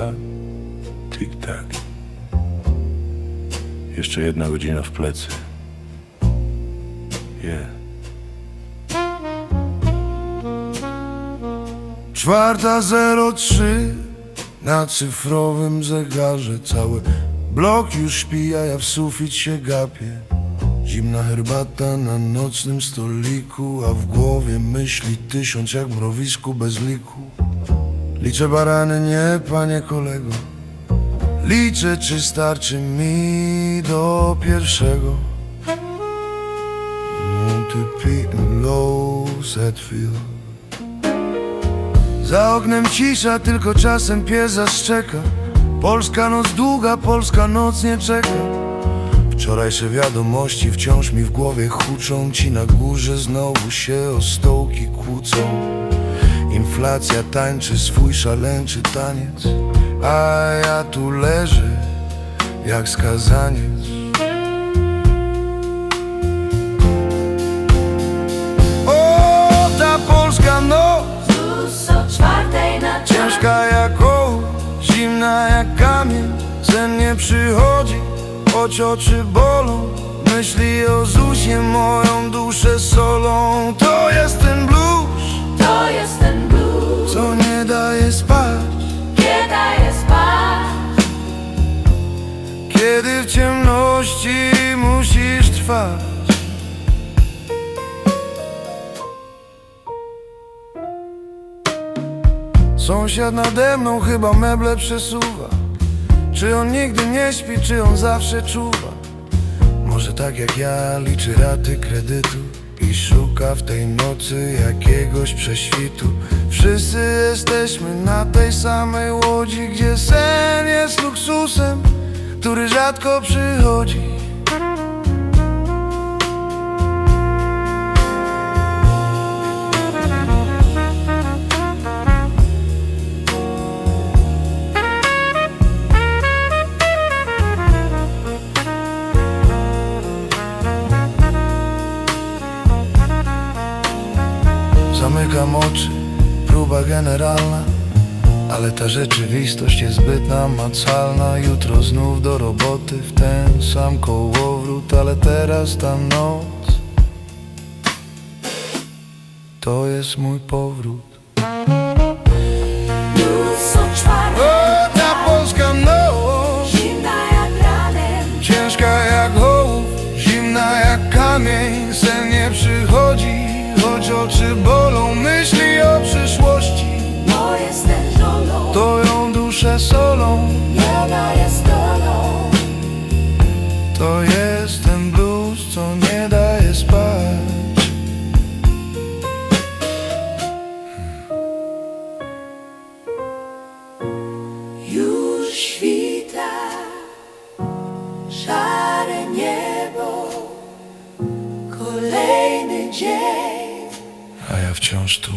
tak, tik tak. Jeszcze jedna godzina w plecy. Yeah. Czwarta 03 na cyfrowym zegarze Cały blok już śpi, a ja w sufit się gapię Zimna herbata na nocnym stoliku A w głowie myśli tysiąc jak mrowisku bez liku Liczę barany, nie panie kolego. Liczę czy starczy mi do pierwszego. Monty Low, Zetfield za oknem cisza, tylko czasem pies zaszczeka Polska noc długa, polska noc nie czeka. Wczorajsze wiadomości wciąż mi w głowie huczą. Ci na górze znowu się o stołki kłócą Inflacja tańczy swój szaleńczy taniec. A ja tu leżę jak skazaniec. O, ta polska noc. Plus o czwartej na Ciężka jak ołów, zimna jak kamień. Sen nie przychodzi, choć oczy bolą. Myśli o Zusie moją duszę solą. To jest ten blues, ciemności musisz trwać. Sąsiad nade mną chyba meble przesuwa. Czy on nigdy nie śpi, czy on zawsze czuwa? Może tak jak ja liczy raty kredytu I szuka w tej nocy jakiegoś prześwitu. Wszyscy jesteśmy na tej samej łodzi Gdzie sen jest luksusem, który rzadko przychodzi. Zamykam oczy, próba generalna Ale ta rzeczywistość jest zbyt namacalna. Jutro znów do roboty w ten sam kołowrót Ale teraz ta noc To jest mój powrót. O, ta polska noc. Zimna jak ranem. Ciężka jak ołów, zimna jak kamień. Sen nie przychodzi, choć oczy bolą. Myśli o przyszłości, duszę solą. Nie daje stolą To jest ten blues, co nie daje spać. Już świta Szare niebo. Kolejny dzień. A ja wciąż tu